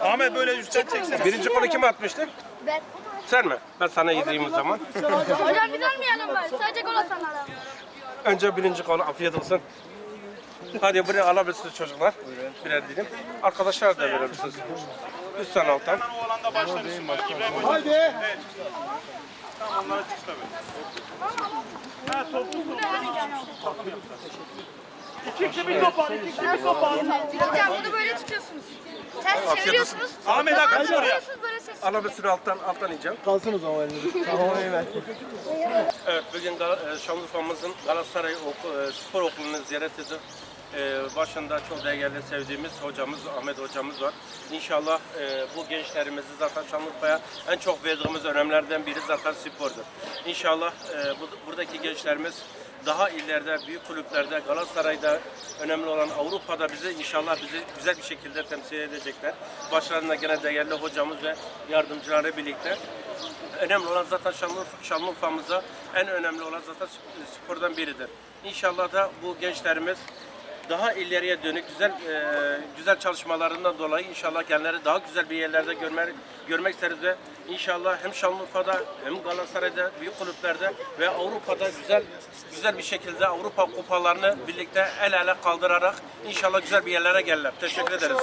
Ahmet böyle üstten çeksene. Birinci golü kim atmıştı? Ben. Sen mi? Ben sana yedireyim o zaman. Hocam biz almayalım ben. Sadece gol atanlara. Önce birinci golü afiyet olsun. Hadi buraya alabilirsiniz çocuklar. Birer dilim. Arkadaşlar da verebilirsiniz. Üstten alttan. O alanda. İbrahim. Haydi. Evet. Tamam onlara çık tabii. Ha toplu İki kişi bir topan, iki kişi bir topan. Hocam bunu böyle tutuyorsunuz. Ters çeviriyorsunuz. Ahmet abi kaç oraya. Böyle ses. Alabilirsiniz alttan, alttan ineceğim. Kalsın o zaman elinizi. Tamam eyvallah. Evet, bugün Gal- e, Şanlıurfa'mızın Galatasaray Oku- e, Spor Okulu'nu ziyaret edip başında çok değerli sevdiğimiz hocamız Ahmet hocamız var. İnşallah e, bu gençlerimizi zaten Şanlıurfa'ya en çok verdiğimiz önemlerden biri zaten spordur. İnşallah e, bu, buradaki gençlerimiz daha ileride büyük kulüplerde Galatasaray'da önemli olan Avrupa'da bizi inşallah bizi güzel bir şekilde temsil edecekler. Başlarında gene değerli hocamız ve yardımcıları birlikte. Önemli olan zaten Şanlıurfa, Şanlıurfa'mıza en önemli olan zaten spordan biridir. İnşallah da bu gençlerimiz daha ileriye dönük güzel e, güzel çalışmalarından dolayı inşallah kendileri daha güzel bir yerlerde görmek görmek isteriz ve inşallah hem Şanlıurfa'da hem Galatasaray'da büyük kulüplerde ve Avrupa'da güzel güzel bir şekilde Avrupa kupalarını birlikte el ele kaldırarak inşallah güzel bir yerlere gelirler. Teşekkür ederiz.